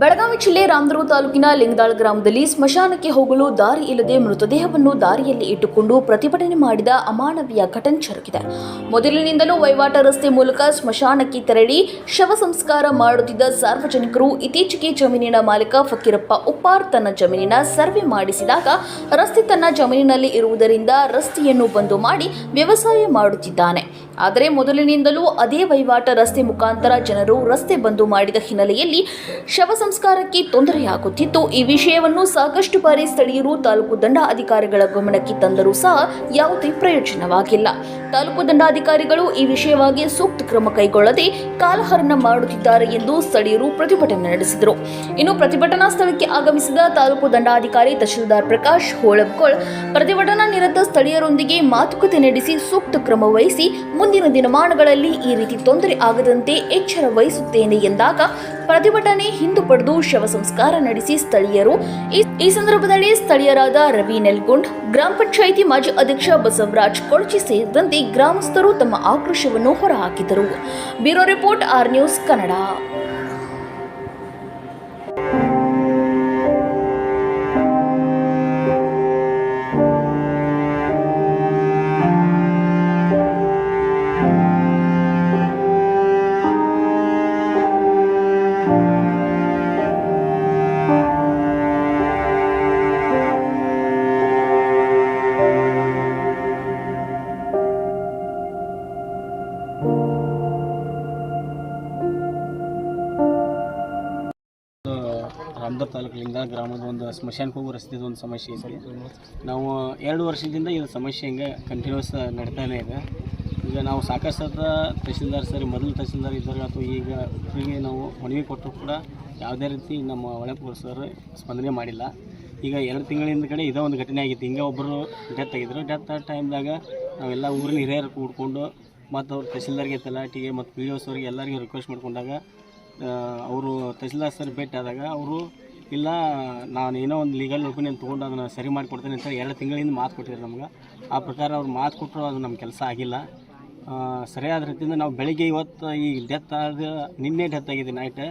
ಬೆಳಗಾವಿ ಜಿಲ್ಲೆ ರಾಮದುರ್ಗ ತಾಲೂಕಿನ ಲಿಂಗದಾಳ್ ಗ್ರಾಮದಲ್ಲಿ ಸ್ಮಶಾನಕ್ಕೆ ಹೋಗಲು ದಾರಿ ಇಲ್ಲದೆ ಮೃತದೇಹವನ್ನು ದಾರಿಯಲ್ಲಿ ಇಟ್ಟುಕೊಂಡು ಪ್ರತಿಭಟನೆ ಮಾಡಿದ ಅಮಾನವೀಯ ಘಟನೆ ಜರುಗಿದೆ. ಮೊದಲಿನಿಂದಲೂ ವಹಿವಾಟ ರಸ್ತೆ ಮೂಲಕ ಸ್ಮಶಾನಕ್ಕೆ ತೆರಳಿ ಶವ ಸಂಸ್ಕಾರ ಮಾಡುತ್ತಿದ್ದ ಸಾರ್ವಜನಿಕರು ಇತ್ತೀಚೆಗೆ ಜಮೀನಿನ ಮಾಲೀಕ ಫಕೀರಪ್ಪ ಉಪ್ಪಾರ್ ತನ್ನ ಜಮೀನಿನ ಸರ್ವೆ ಮಾಡಿಸಿದಾಗ ರಸ್ತೆ ತನ್ನ ಜಮೀನಿನಲ್ಲಿ ಇರುವುದರಿಂದ ರಸ್ತೆಯನ್ನು ಬಂದು ಮಾಡಿ ವ್ಯವಸಾಯ ಮಾಡುತ್ತಿದ್ದಾನೆ. ಆದರೆ ಮೊದಲಿನಿಂದಲೂ ಅದೇ ವಹಿವಾಟ ರಸ್ತೆ ಮುಖಾಂತರ ಜನರು ರಸ್ತೆ ಬಂದು ಮಾಡಿದ ಹಿನ್ನೆಲೆಯಲ್ಲಿ ಶವ ಸಂಸ್ಕಾರಕ್ಕೆ ತೊಂದರೆಯಾಗುತ್ತಿತ್ತು. ಈ ವಿಷಯವನ್ನು ಸಾಕಷ್ಟು ಬಾರಿ ಸ್ಥಳೀಯರು ತಾಲೂಕು ದಂಡಾಧಿಕಾರಿಗಳ ಗಮನಕ್ಕೆ ತಂದರೂ ಸಹ ಯಾವುದೇ ಪ್ರಯೋಜನವಾಗಿಲ್ಲ. ತಾಲೂಕು ದಂಡಾಧಿಕಾರಿಗಳು ಈ ವಿಷಯವಾಗಿ ಸೂಕ್ತ ಕ್ರಮ ಕೈಗೊಳ್ಳದೆ ಕಾಲಹರಣ ಮಾಡುತ್ತಿದ್ದಾರೆ ಎಂದು ಸ್ಥಳೀಯರು ಪ್ರತಿಭಟನೆ ನಡೆಸಿದರು. ಇನ್ನು ಪ್ರತಿಭಟನಾ ಸ್ಥಳಕ್ಕೆ ಆಗಮಿಸಿದ ತಾಲೂಕು ದಂಡಾಧಿಕಾರಿ ತಹಶೀಲ್ದಾರ್ ಪ್ರಕಾಶ್ ಹೋಳಬ್ಗೋಳ್ ಪ್ರತಿಭಟನಾ ನಿರತ ಸ್ಥಳೀಯರೊಂದಿಗೆ ಮಾತುಕತೆ ನಡೆಸಿ ಸೂಕ್ತ ಕ್ರಮ ವಹಿಸಿ ಮುಂದಿನ ದಿನಮಾನಗಳಲ್ಲಿ ಈ ರೀತಿ ತೊಂದರೆ ಆಗದಂತೆ ಎಚ್ಚರ ವಹಿಸುತ್ತೇನೆ ಎಂದಾಗ ಪ್ರತಿಭಟನೆ ಹಿಂದುಪಡೆದು ಶವ ಸಂಸ್ಕಾರ ನಡೆಸಿ ಸ್ಥಳೀಯರು. ಈ- ಈ ಸಂದರ್ಭದಲ್ಲಿ ಸ್ಥಳೀಯರಾದ ರವಿ ನೆಲ್ಗುಂಡ್, ಗ್ರಾಮ ಪಂಚಾಯಿತಿ ಮಾಜಿ ಅಧ್ಯಕ್ಷ ಬಸವರಾಜ್ ಕೊಳಚಿ ಸೇರಿದಂತೆ ಗ್ರಾಮಸ್ಥರು ತಮ್ಮ ಆಕ್ರೋಶವನ್ನು ಹೊರಹಾಕಿದರು. Bureau report R news Kannada. ತಾಲೂಕಿನಿಂದ ಗ್ರಾಮದ ಒಂದು ಸ್ಮಶಾನಕ್ಕೆ ಹೋಗುವ ರಸ್ತೆದು ಒಂದು ಸಮಸ್ಯೆ ಇದೆ. ನಾವು ಎರಡು ವರ್ಷದಿಂದ ಇದು ಸಮಸ್ಯೆ ಹಿಂಗೆ ಕಂಟಿನ್ಯೂಸ್ ನಡೀತಾನೆ ಇದೆ. ಈಗ ನಾವು ಸಾಕಷ್ಟು ತಹಸೀಲ್ದಾರ್ ಸರಿ, ಮೊದಲು ತಹಸೀಲ್ದಾರ್ ಇದ್ದಾಗ ಅಥವಾ ಈಗ ಹೀಗೆ ನಾವು ಮನವಿ ಕೊಟ್ಟರು ಕೂಡ ಯಾವುದೇ ರೀತಿ ನಮ್ಮ ಒಳಪುರ ಸರ್ ಸ್ಪಂದನೆ ಮಾಡಿಲ್ಲ. ಈಗ ಎರಡು ತಿಂಗಳಿಂದ ಕಡೆ ಇದೇ ಒಂದು ಘಟನೆ ಆಗಿತ್ತು. ಹಿಂಗೆ ಒಬ್ಬರು ಡೆತ್ ಆಗಿದ್ರು. ಡೆತ್ ಆದ ಟೈಮ್ದಾಗ ನಾವೆಲ್ಲ ಊರಿನ ಹಿರಿಯರು ಕೂಡ್ಕೊಂಡು ಮತ್ತು ಅವ್ರು ತಹಸೀಲ್ದಾರ್ಗೆ ತಲಾಟಿಗೆ ಮತ್ತು ಪಿ ಡಿ ಅವ್ರಿಗೆ ಎಲ್ಲರಿಗೂ ರಿಕ್ವೆಸ್ಟ್ ಮಾಡ್ಕೊಂಡಾಗ ಅವರು ತಹಸೀಲ್ದಾರ್ ಸರ್ ಭೇಟಿ ಆದಾಗ ಅವರು ಇಲ್ಲ, ನಾನು ಏನೋ ಒಂದು ಲೀಗಲ್ ಒಪಿನಿಯನ್ ತೊಗೊಂಡು ಅದನ್ನು ಸರಿ ಮಾಡಿಕೊಡ್ತೇನೆ ಅಂತ ಎರಡು ತಿಂಗಳಿಂದ ಮಾತು ಕೊಟ್ಟಿದ್ದಾರೆ ನಮ್ಗೆ. ಆ ಪ್ರಕಾರ ಅವ್ರು ಮಾತು ಕೊಟ್ಟರು ಅದು ನಮ್ಮ ಕೆಲಸ ಆಗಿಲ್ಲ. ಸರಿಯಾದ ರೀತಿಯಿಂದ ನಾವು ಬೆಳಿಗ್ಗೆ ಇವತ್ತು ಈ ಡೆತ್ ಆದ, ನಿನ್ನೆ ಡೆತ್ ಆಗಿದೆ ನೈಟ್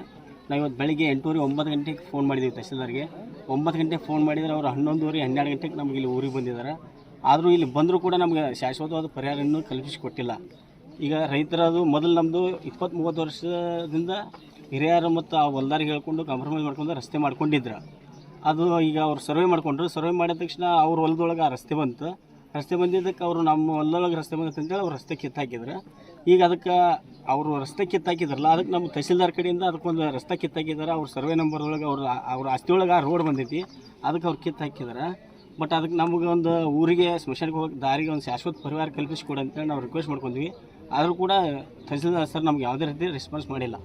ನಾವು ಇವತ್ತು ಬೆಳಿಗ್ಗೆ ಎಂಟೂವರೆ ಒಂಬತ್ತು ಗಂಟೆಗೆ ಫೋನ್ ಮಾಡಿದ್ದೀವಿ ತಹಸೀಲ್ದಾರ್ಗೆ. ಒಂಬತ್ತು ಗಂಟೆಗೆ ಫೋನ್ ಮಾಡಿದರೆ ಅವರು ಹನ್ನೊಂದುವರೆ, ಹನ್ನೆರಡು ಗಂಟೆಗೆ ನಮಗೆ ಇಲ್ಲಿ ಊರಿಗೆ ಬಂದಿದ್ದಾರೆ. ಆದರೂ ಇಲ್ಲಿ ಬಂದರೂ ಕೂಡ ನಮಗೆ ಶಾಶ್ವತವಾದ ಪರಿಹಾರ ಇನ್ನೂ ಕಲ್ಪಿಸಿಕೊಟ್ಟಿಲ್ಲ ಈಗ ರೈತರದು ಮೊದಲು ನಮ್ಮದು ಇಪ್ಪತ್ತು ಮೂವತ್ತು ವರ್ಷದಿಂದ ಹಿರಿಯರು ಮತ್ತು ಆ ಹೊಲ್ದಾರಿಗೆ ಹೇಳ್ಕೊಂಡು ಕಾಂಪ್ರಮೈಸ್ ಮಾಡ್ಕೊಂಡು ರಸ್ತೆ ಮಾಡ್ಕೊಂಡಿದ್ರು. ಅದು ಈಗ ಅವ್ರು ಸರ್ವೆ ಮಾಡ್ಕೊಂಡ್ರು. ಸರ್ವೆ ಮಾಡಿದ ತಕ್ಷಣ ಅವ್ರ ಹೊಲದೊಳಗೆ ಆ ರಸ್ತೆ ಬಂತು. ರಸ್ತೆ ಬಂದಿದ್ದಕ್ಕೆ ಅವರು ನಮ್ಮ ಹೊಲದೊಳಗೆ ರಸ್ತೆ ಬಂದಿತ್ತು ಅಂತೇಳಿ ಅವ್ರು ರಸ್ತೆ ಕಿತ್ತಾಕಿದ್ರು. ಈಗ ಅದಕ್ಕೆ ಅವರು ರಸ್ತೆ ಕಿತ್ತಾಕಿದ್ರಲ್ಲ, ಅದಕ್ಕೆ ನಮ್ಮ ತಹಸೀಲ್ದಾರ್ ಕಡೆಯಿಂದ ಅದಕ್ಕೊಂದು ರಸ್ತೆ ಕಿತ್ತಾಕಿದ್ದಾರೆ ಅವ್ರ ಸರ್ವೆ ನಂಬರ್ ಒಳಗೆ ಅವ್ರ ಅವ್ರ ಆಸ್ತಿ ಒಳಗೆ ಆ ರೋಡ್ ಬಂದೈತಿ. ಅದಕ್ಕೆ ಅವ್ರು ಕಿತ್ತಾಕಿದ್ದಾರೆ ಬಟ್ ಅದಕ್ಕೆ ನಮಗೆ ಒಂದು ಊರಿಗೆ, ಸ್ಮಶಾನಕ್ಕೆ ಹೋಗಿ ದಾರಿಗೆ ಒಂದು ಶಾಶ್ವತ ಪರಿಹಾರ ಕಲ್ಪಿಸಿಕೊಡಂತೇಳಿ ನಾವು ರಿಕ್ವೆಸ್ಟ್ ಮಾಡ್ಕೊಂಡ್ವಿ. ಆದರೂ ಕೂಡ ತಹಸೀಲ್ದಾರ್ ಸರ್ ನಮ್ಗೆ ಯಾವುದೇ ರೀತಿ ರೆಸ್ಪಾನ್ಸ್ ಮಾಡಿಲ್ಲ.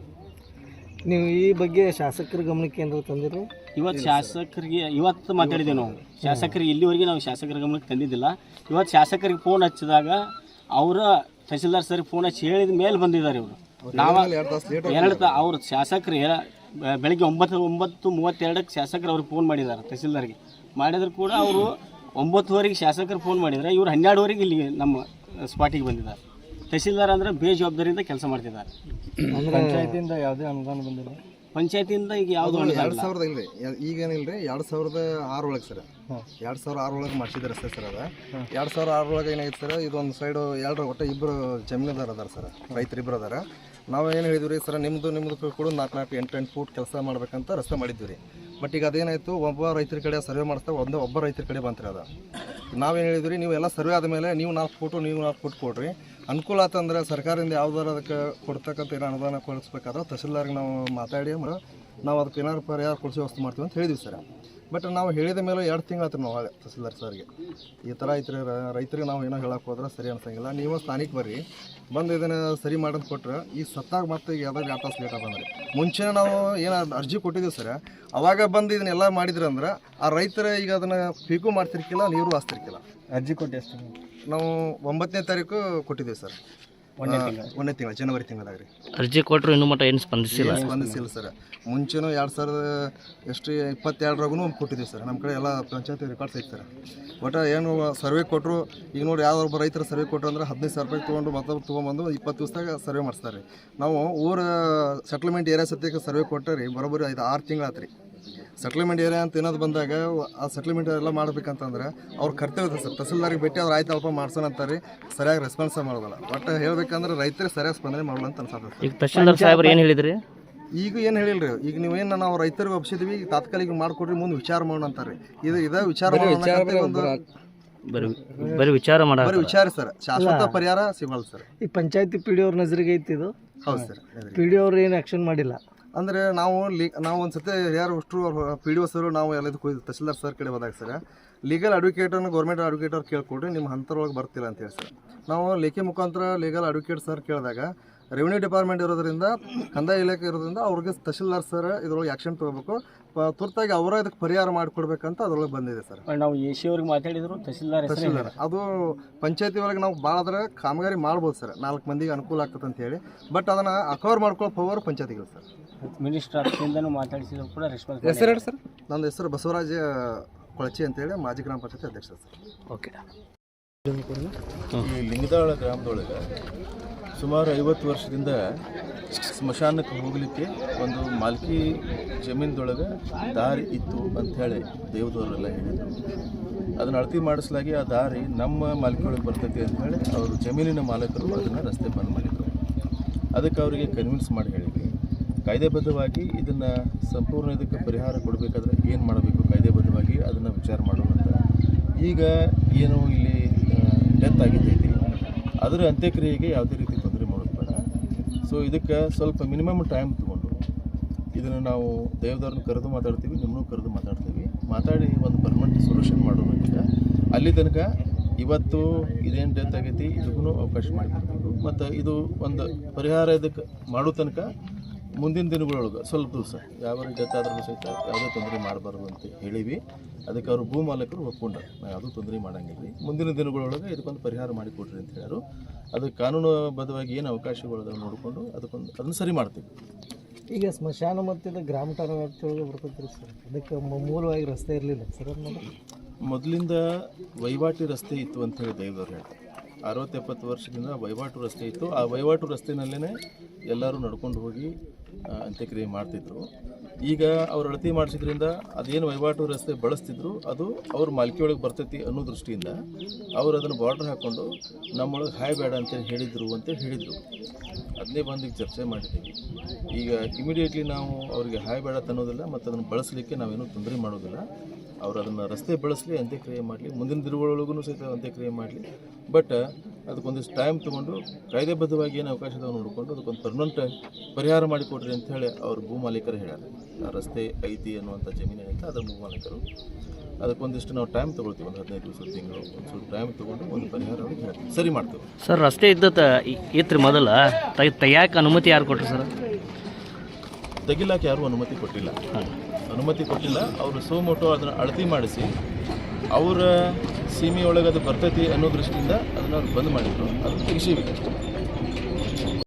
ನೀವು ಈ ಬಗ್ಗೆ ಶಾಸಕರ ಗಮನಕ್ಕೆ ಏನಾದ್ರು ತಂದಿರಿ ಇವತ್ತು ಶಾಸಕರಿಗೆ ಇವತ್ತು ಮಾತಾಡಿದೆ ನಾವು. ಶಾಸಕರಿಗೆ ಇಲ್ಲಿವರೆಗೆ ನಾವು ಶಾಸಕರ ಗಮನಕ್ಕೆ ತಂದಿದ್ದಿಲ್ಲ. ಇವತ್ತು ಶಾಸಕರಿಗೆ ಫೋನ್ ಹಚ್ಚಿದಾಗ ಅವರ ತಹಸೀಲ್ದಾರ್ ಸರ್ ಫೋನ್ ಹಚ್ಚಿ ಹೇಳಿದ ಮೇಲೆ ಬಂದಿದ್ದಾರೆ ಇವರು. ನಾವು ಎರಡು ತ ಅವ್ರ ಶಾಸಕರು ಬೆಳಗ್ಗೆ ಒಂಬತ್ತು ಒಂಬತ್ತು ಮೂವತ್ತೆರಡಕ್ಕೆ ಶಾಸಕರು ಅವ್ರಿಗೆ ಫೋನ್ ಮಾಡಿದ್ದಾರೆ ತಹಸೀಲ್ದಾರ್ಗೆ. ಮಾಡಿದ್ರು ಕೂಡ ಅವರು ಒಂಬತ್ತುವರೆಗೆ ಶಾಸಕರು ಫೋನ್ ಮಾಡಿದ್ದಾರೆ. ಇವರು ಹನ್ನೆರಡುವರೆಗೆ ಇಲ್ಲಿ ನಮ್ಮ ಸ್ಪಾಟಿಗೆ ಬಂದಿದ್ದಾರೆ. ತಹಸೀಲ್ದಾರ್ ಅಂದ್ರೆ ಬೇಜವಾಬ್ದಾರಿಯಿಂದ ಕೆಲಸ ಮಾಡ್ತಿದ್ದಾರೆ. ಪಂಚಾಯತಿಯಿಂದ ಯಾವುದೇ ಅನುದಾನ ಬಂದಿಲ್ಲ. ಪಂಚಾಯತಿಯಿಂದ ಈಗ ಯಾವುದು ಅನುದಾನ ಎರಡು ಇಲ್ಲ. ಸಾವಿರದ ಇಲ್ರಿ. ಈಗ ಏನಿಲ್ರಿ ಎರಡು ಸಾವಿರದ ಆರೊಳಗೆ ಒಳಗೆ ಸರ್ ಎರಡು ಸಾವಿರ ಆರೊಳಗೆ ಒಳಗೆ ಮಾಡಿಸಿದ ರಸ್ತೆ ಸರ್ ಅದ. ಎರಡು ಸಾವಿರ ಆರೊಳಗೆ ಒಳಗೆ ಏನಾಗಿತ್ತು ಸರ್? ಇದೊಂದು ಸೈಡು ಎರಡರ ಒಟ್ಟು ಇಬ್ಬರು ಜಮೀನದಾರ ಅದಾರ ಸರ್. ರೈತರು ಇಬ್ಬರು ಅದಾರ. ನಾವು ಏನು ಹೇಳಿದ್ವಿ ರೀ ಸರ್ ನಿಮ್ಮದು ನಿಮ್ಮದು ಕೂಡ ನಾಲ್ಕು ನಾಲ್ಕು ಎಂಟು ಎಂಟು ಫೂಟ್ ಕೆಲಸ ಮಾಡ್ಬೇಕಂತ ರಸ್ತೆ ಮಾಡಿದ್ವಿ ರೀ. ಬಟ್ ಈಗ ಅದೇನಾಯಿತು ಒಬ್ಬ ರೈತರ ಕಡೆ ಸರ್ವೆ ಮಾಡಿಸ್ತಾ ಒಂದು ಒಬ್ಬ ರೈತರ ಕಡೆ ಬಂತ್ರಿ ಅದು. ನಾವೇನು ಹೇಳಿದ್ವಿ ರೀ ನೀವು ಎಲ್ಲ ಸರ್ವೆ ಆದಮೇಲೆ ನೀವು ನಾಲ್ಕು ಫೂಟು ನೀವು ನಾಲ್ಕು ಫೂಟ್ ಕೊಡ್ರಿ. ಅನುಕೂಲ ಆತಂದ್ರೆ ಸರ್ಕಾರದಿಂದ ಯಾವ್ದಾರ ಅದಕ್ಕೆ ಕೊಡ್ತಕ್ಕಂಥ ಏನೋ ಅನುದಾನ ಕೊಡಿಸ್ಬೇಕಾದ್ರೆ ತಹಸೀಲ್ದಾರ್ಗೆ ನಾವು ಮಾತಾಡಿ ಅಂದ್ರೆ ನಾವು ಅದಕ್ಕೆ ಏನಾರು ಪರಿಹಾರ ಕೊಡಿಸಿ ವ್ಯವಸ್ಥೆ ಮಾಡ್ತೀವಿ ಅಂತ ಹೇಳಿದ್ವಿ ಸರ್. ಬಟ್ ನಾವು ಹೇಳಿದ ಮೇಲೆ ಎರಡು ತಿಂಗಳು ನಾವು ತಹಸೀಲ್ದಾರ್ ಸರ್ಗೆ ಈ ಥರ ಐತ್ರಿ ರೈತರಿಗೆ ನಾವು ಏನೋ ಹೇಳಕ್ಕೆ ಹೋದ್ರೆ ಸರಿ ಅನ್ಸಂಗಿಲ್ಲ. ನೀವು ಸ್ಥಾನಿಕ ಬರ್ರಿ. ಬಂದು ಇದನ್ನು ಸರಿ ಮಾಡೋದು ಕೊಟ್ರೆ ಈ ಸತ್ತಾಗ ಮತ್ತೆ ಈಗ ಯಾವ್ದಾಗ ತಾಸು ಲೇಟ್ ಬಂದ್ರಿ ಮುಂಚೆ ನಾವು ಏನು ಅರ್ಜಿ ಕೊಟ್ಟಿದ್ದೀವಿ ಸರ್ ಅವಾಗ ಬಂದು ಇದನ್ನೆಲ್ಲ ಮಾಡಿದ್ರಿ ಅಂದ್ರೆ ಆ ರೈತರ ಈಗ ಅದನ್ನು ಪೀಕು ಮಾಡ್ತಿರ್ಕಿಲ್ಲ ನೀರು ಹಾಸ್ತಿರ್ಕಿಲ್ಲ. ಅರ್ಜಿ ಕೊಟ್ಟು ಎಷ್ಟು ನಾವು ಒಂಬತ್ತನೇ ತಾರೀಕು ಕೊಟ್ಟಿದ್ದೀವಿ ಸರ್ ಒಂದನೇ ತಿಂಗಳು. ಒಂದನೇ ತಿಂಗಳು ಜನವರಿ ತಿಂಗಳದಾಗ ರೀ ಅರ್ಜಿ ಕೊಟ್ಟರು ಇನ್ನೂ ಮಟ್ಟ ಏನು ಸ್ಪಂದಿಸಿಲ್ಲ? ಏನು ಸ್ಪಂದಿಸಿಲ್ಲ ಸರ್. ಮುಂಚೆನೂ ಎರಡು ಸಾವಿರದ ಎಷ್ಟು ಇಪ್ಪತ್ತೆರಡರಾಗೂ ಒಂದು ಕೊಟ್ಟಿದ್ದೀವಿ ಸರ್. ನಮ್ಮ ಕಡೆ ಎಲ್ಲ ಪಂಚಾಯತಿ ರೆಕಾರ್ಡ್ಸ್ ಐತೆ ಸರ್. ಒಟ್ಟು ಏನು ಸರ್ವೆ ಕೊಟ್ಟರು ಈಗ ನೋಡಿ ಯಾವ ಒಬ್ಬ ರೈತರ ಸರ್ವೆ ಕೊಟ್ಟರು ಅಂದ್ರೆ ಹದಿನೈದು ಸಾವಿರ ರೂಪಾಯಿ ತೊಗೊಂಡು ಮತ್ತೊಬ್ಬರು ತೊಗೊಂಬಂದು ಇಪ್ಪತ್ತು ದಿವಸದಾಗ ಸರ್ವೆ ಮಾಡಿಸ್ತಾರೆ. ರೀ ನಾವು ಊರ ಸೆಟ್ಲ್ಮೆಂಟ್ ಏರಿಯಾ ಸತ್ಯಕ್ಕೆ ಸರ್ವೆ ಕೊಟ್ಟರೆ ರೀ ಬರೋಬ್ಬರಿ ಐದು ಆರು ತಿಂಗಳಾತ್ರಿ. ಸೆಟ್ಲ್ಮೆಂಟ್ ಏರಿಯಾ ಅಂತ ಏನಾದ್ರು ಬಂದಾಗ ಆ ಸೆಟ್ಲ್ಮೆಂಟ್ ಎಲ್ಲ ಮಾಡ್ಬೇಕಂತಂದ್ರೆ ಅವ್ರ ಕರ್ತವ್ಯ ಇದೆ ಸರ್. ತಹಸೀಲ್ದಾರಿಗೆ ಭೇಟಿ ಅವ್ರು ಆಯ್ತು ಅಲ್ಪ ಮಾಡ್ಸೋಣ ಅಂತಾರೆ ಸರಿಯಾಗಿ ರೆಸ್ಪಾನ್ಸ್ ಮಾಡೋದಲ್ಲ. ಬಟ್ ಹೇಳ್ಬೇಕಂದ್ರೆ ರೈತರಿಗೆ ಸರಿಯಾಗಿ ಸ್ಪಂದನೆ ಮಾಡೋಣ ಅಂತ ಅನ್ಸುತ್ತೆ ಈಗ ತಹಸೀಲ್ದಾರ್ ಸಾಹೇಬ್ರು ಏನು ಹೇಳಿದ್ರಿ? ಈಗ ಏನು ಹೇಳಿಲ್ರಿ. ಈಗ ನೀವೇನು ನಾವು ರೈತರಿಗೆ ಒಪ್ಸಿದ್ವಿ ಈಗ ತಾತ್ಕಾಲಿಕ ಮಾಡ್ಕೊಡ್ರಿ ಮುಂದೆ ವಿಚಾರ ಮಾಡೋಣ ಅಂತಾರೆ ಇದು ಇದ ವಿಚಾರ ಒಂದು ಬರೀ ವಿಚಾರ ಮಾಡ ಬರೀ ವಿಚಾರ ಸರ್. ಶಾಶ್ವತ ಪರಿಹಾರ ಸಿಗಲ್ ಸರ್. ಈ ಪಂಚಾಯತಿ ಪಿ ಡಿ ಅವ್ರ ನಜರಿಗೆ ಐತಿ ಇದು. ಹೌದು ಸರ್. ಪಿ ಡಿ ಅವ್ರು ಏನು ಆ್ಯಕ್ಷನ್ ಮಾಡಿಲ್ಲ. ಅಂದ್ರೆ ನಾವು ಲಿ, ನಾವು ಒಂದು ಸತಿ ಯಾರು ಅಷ್ಟು ಪಿ ಡಿ ಒ ಸರ್ ನಾವು ಎಲ್ಲ ಇದಕ್ಕೆ ಹೋಗಿದ್ವಿ ತಹಸೀಲ್ದಾರ್ ಸರ್ ಕಡೆ ಹೋದಾಗ ಸರ್ ಲೀಗಲ್ ಅಡ್ವೊಕೇಟನ್ನು ಗೌರ್ಮೆಂಟ್ ಅಡ್ವೊಕೇಟ್ ಅವ್ರು ಕೇಳ್ಕೊಡ್ರಿ, ನಿಮ್ಮ ಹಂತರೊಳಗೆ ಬರ್ತಿಲ್ಲ ಅಂತ ಹೇಳಿ ಸರ್. ನಾವು ಲೇಖಿ ಮುಖಾಂತರ ಲೀಗಲ್ ಅಡ್ವೊಕೇಟ್ ಸರ್ ಕೇಳಿದಾಗ ರೆವಿನ್ಯೂ ಡಿಪಾರ್ಟ್ಮೆಂಟ್ ಇರೋದ್ರಿಂದ ಕಂದಾಯ ಇಲಾಖೆ ಇರೋದ್ರಿಂದ ಅವ್ರಿಗೆ ತಹಶೀಲ್ದಾರ್ ಸರ್ ಇದ್ರೊಳಗೆ ಆ್ಯಕ್ಷನ್ ತಗೋಬೇಕು. ತುರ್ತಾಗಿ ಅವರ ಇದಕ್ಕೆ ಪರಿಹಾರ ಮಾಡಿಕೊಡ್ಬೇಕಂತ ಅದ್ರೊಳಗೆ ಬಂದಿದೆ ಸರ್. ನಾವು ಎ ಸಿ ಅವ್ರಿಗೆ ಮಾತಾಡಿದ್ರು ತಹಶೀಲ್ದಾರ್ ತಹಶೀಲ್ದಾರ್. ಅದು ಪಂಚಾಯತಿ ಒಳಗೆ ನಾವು ಭಾಳ ಆದ್ರೆ ಕಾಮಗಾರಿ ಮಾಡ್ಬೋದು ಸರ್. ನಾಲ್ಕು ಮಂದಿಗೆ ಅನುಕೂಲ ಆಗ್ತದೆ ಅಂತ ಹೇಳಿ. ಬಟ್ ಅದನ್ನು ಅಕವರ್ ಮಾಡ್ಕೊಳ್ಳೋ ಪವರ್ ಪಂಚಾಯತಿಗಳು ಸರ್. ಮಿನಿಸ್ಟರ್ ಆಫೀಸಿಂದನೂ ಮಾತಾಡಿಸಿದ್ರು ಕೂಡ ರೆಸ್ಪಾನ್ಸ್ ಹೆಸರು ಸರ್. ನನ್ನ ಹೆಸರು ಬಸವರಾಜ ಕೊಳಚಿ ಅಂತೇಳಿ ಮಾಜಿ ಗ್ರಾಮ ಪಂಚಾಯತಿ ಅಧ್ಯಕ್ಷ ಸರ್. ಓಕೆ ಈ ಲಿಂಗದಾಳ ಗ್ರಾಮದೊಳಗೆ ಸುಮಾರು ಐವತ್ತು ವರ್ಷದಿಂದ ಸ್ಮಶಾನಕ್ಕೆ ಹೋಗಲಿಕ್ಕೆ ಒಂದು ಮಾಲ್ಕಿ ಜಮೀನದೊಳಗೆ ದಾರಿ ಇತ್ತು ಅಂಥೇಳಿ ದೇವದವರೆಲ್ಲ ಹೇಳಿದರು. ಅದನ್ನು ಅಳತಿ ಮಾಡಿಸಲಾಗಿ ಆ ದಾರಿ ನಮ್ಮ ಮಾಲ್ಕಿಯೊಳಗೆ ಬರ್ತೈತಿ ಅಂಥೇಳಿ ಅವರು ಜಮೀನಿನ ಮಾಲಕರು ಅದನ್ನು ರಸ್ತೆ ಬಂದ್ ಮಾಡಿದರು. ಅದಕ್ಕೆ ಅವರಿಗೆ ಕನ್ವಿನ್ಸ್ ಮಾಡಿ ಹೇಳಿದ್ವಿ. ಕಾಯ್ದೆಬದ್ಧವಾಗಿ ಇದನ್ನು ಸಂಪೂರ್ಣ ಇದಕ್ಕೆ ಪರಿಹಾರ ಕೊಡಬೇಕಾದ್ರೆ ಏನು ಮಾಡಬೇಕು ಕಾಯ್ದೆಬದ್ಧವಾಗಿ ಅದನ್ನು ವಿಚಾರ ಮಾಡೋಣ ಅಂತ. ಈಗ ಏನು ಇಲ್ಲಿ ಡೆತ್ ಆಗಿದ್ದೈತಿ ಅದರ ಅಂತ್ಯಕ್ರಿಯೆಗೆ ಯಾವುದೇ ರೀತಿ ಸೊ ಇದಕ್ಕೆ ಸ್ವಲ್ಪ ಮಿನಿಮಮ್ ಟೈಮ್ ತೊಗೊಂಡು ಇದನ್ನು ನಾವು ದೇವದವ್ರನ್ನ ಕರೆದು ಮಾತಾಡ್ತೀವಿ, ನಿಮ್ಮನ್ನು ಕರೆದು ಮಾತಾಡ್ತೀವಿ. ಮಾತಾಡಿ ಒಂದು ಪರ್ಮನೆಂಟ್ ಸೊಲ್ಯೂಷನ್ ಈಗ ಅಲ್ಲಿ ತನಕ ಇವತ್ತು ಇದೇನು ಡೆತ್ ಆಗೈತಿ ಇದಕ್ಕೂ ಅವಕಾಶ ಮಾಡಿಕೊಡ್ಬೇಕು ಮತ್ತು ಇದು ಒಂದು ಪರಿಹಾರ ಇದಕ್ಕೆ ಮಾಡೋ ತನಕ ಮುಂದಿನ ದಿನಗಳೊಳಗೆ ಸ್ವಲ್ಪ ದಿವಸ ಯಾವ ಡೆತ್ ಆದ್ರೂ ಸಹಿತ ಯಾವುದೇ ತೊಂದರೆ ಮಾಡಬಾರ್ದು ಅಂತ ಹೇಳಿವಿ. ಅದಕ್ಕೆ ಅವರು ಭೂ ಮಾಲಕರು ಒಪ್ಕೊಂಡ್ರು. ನಾವು ಯಾವುದೂ ತೊಂದರೆ ಮಾಡಂಗಿಲ್ಲ ರೀ ಮುಂದಿನ ದಿನಗಳೊಳಗೆ ಇದಕ್ಕೊಂದು ಪರಿಹಾರ ಮಾಡಿಕೊಡ್ರಿ ಅಂತ ಹೇಳ್ಯಾರು. ಅದು ಕಾನೂನುಬದ್ಧವಾಗಿ ಏನು ಅವಕಾಶಗಳು ನೋಡಿಕೊಂಡು ಅದಕ್ಕೊಂದು ಅದನ್ನು ಸರಿ ಮಾಡ್ತೀವಿ. ಈಗ ಸ್ಮಶಾನ ಮತ್ತು ಇದು ಗ್ರಾಮ ಠಾಣಾ ವ್ಯಾಪ್ತಿಯೊಳಗೆ ಬರ್ತದ್ರಿ ಸರ್. ಅದಕ್ಕೆ ಮೂಲವಾಗಿ ರಸ್ತೆ ಇರಲಿಲ್ಲ ಸರ್ ಮೊದಲಿಂದ ವಹಿವಾಟಿ ರಸ್ತೆ ಇತ್ತು ಅಂತ ಹೇಳಿ ದೈವದವ್ರು ಹೇಳ್ತಾರೆ. ಅರವತ್ತು ಎಪ್ಪತ್ತು ವರ್ಷದಿಂದ ವಹಿವಾಟು ರಸ್ತೆ ಇತ್ತು. ಆ ವಹಿವಾಟು ರಸ್ತೆಯಲ್ಲೇ ಎಲ್ಲರೂ ನಡ್ಕೊಂಡು ಹೋಗಿ ಅಂತ್ಯಕ್ರಿಯೆ ಮಾಡ್ತಿದ್ರು. ಈಗ ಅವ್ರು ಅಳತಿ ಮಾಡಿಸಿದ್ರಿಂದ ಅದೇನು ವಹಿವಾಟು ರಸ್ತೆ ಬಳಸ್ತಿದ್ರು, ಅದು ಅವ್ರ ಮಾಲ್ಕಿಯೊಳಗೆ ಬರ್ತೈತಿ ಅನ್ನೋ ದೃಷ್ಟಿಯಿಂದ ಅವ್ರು ಅದನ್ನು ಬಾರ್ಡ್ರ್ ಹಾಕ್ಕೊಂಡು ನಮ್ಮೊಳಗೆ ಹಾಯ್ ಬೇಡ ಅಂತೇಳಿ ಹೇಳಿದರು ಅಂತ ಹೇಳಿದರು. ಅದನ್ನೇ ಬಂದು ಚರ್ಚೆ ಮಾಡಿದ್ದೀವಿ. ಈಗ ಇಮಿಡಿಯೇಟ್ಲಿ ನಾವು ಅವರಿಗೆ ಹಾಯ್ ಬೇಡ ತನ್ನೋದಿಲ್ಲ ಮತ್ತು ಅದನ್ನು ಬಳಸಲಿಕ್ಕೆ ನಾವೇನು ತೊಂದರೆ ಮಾಡೋದಿಲ್ಲ. ಅವ್ರು ಅದನ್ನು ರಸ್ತೆ ಬಳಸಲಿ, ಅಂತ್ಯಕ್ರಿಯೆ ಮಾಡಲಿ, ಮುಂದಿನ ದಿನಗಳೊಳಗೂ ಸಹಿತ ಅಂತ್ಯಕ್ರಿಯೆ ಮಾಡಲಿ. ಬಟ್ ಅದಕ್ಕೊಂದಿಷ್ಟು ಟೈಮ್ ತೊಗೊಂಡು ಕಾಯ್ದೆಬದ್ಧವಾಗಿ ಏನು ಅವಕಾಶ ಅದಾವ ನೋಡಿಕೊಂಡು ಅದಕ್ಕೊಂದು ಪರ್ಮನೆಂಟ್ ಪರಿಹಾರ ಮಾಡಿಕೊಡ್ರಿ ಅಂತ ಹೇಳಿ ಅವ್ರ ಭೂ ಮಾಲೀಕರು ಹೇಳ್ಯಾರ. ಆ ರಸ್ತೆ ಐತಿ ಅನ್ನುವಂಥ ಜಮೀನು ಏನೈತೆ ಅದ್ರ ಭೂ ಮಾಲೀಕರು. ಅದಕ್ಕೊಂದಿಷ್ಟು ನಾವು ಟೈಮ್ ತೊಗೊಳ್ತೀವಿ ಒಂದು ಹದಿನೈದು ದಿವಸ ತಿಂಗಳು ಒಂದು ಸ್ವಲ್ಪ ಟೈಮ್ ತೊಗೊಂಡು ಒಂದು ಪರಿಹಾರ ಹೇಳ್ತೀವಿ. ಸರಿ ಮಾಡ್ತೀವಿ. ಸರ್ ರಸ್ತೆ ಇದ್ದತ್ತ ಇತ್ತು ಮೊದಲ ತೆಗಿಯಾಕೆ ಅನುಮತಿ ಯಾರು ಕೊಟ್ಟರು ಸರ್? ತೆಗಿಲಾಕೆ ಯಾರೂ ಅನುಮತಿ ಕೊಟ್ಟಿಲ್ಲ. ಅನುಮತಿ ಕೊಟ್ಟಿಲ್ಲ. ಅವರು ಸೋಮೋಟೋ ಅದನ್ನು ಅಳತಿ ಮಾಡಿಸಿ, ಅವರ ಸೀಮೆಯೊಳಗೆ ಅದು ಬರ್ತೈತಿ ಅನ್ನೋ ದೃಷ್ಟಿಯಿಂದ ಅದನ್ನು ಅವ್ರು ಬಂದ್ ಮಾಡಿದ್ರು. ಅದನ್ನು ತೆಗಿಸಿವಿ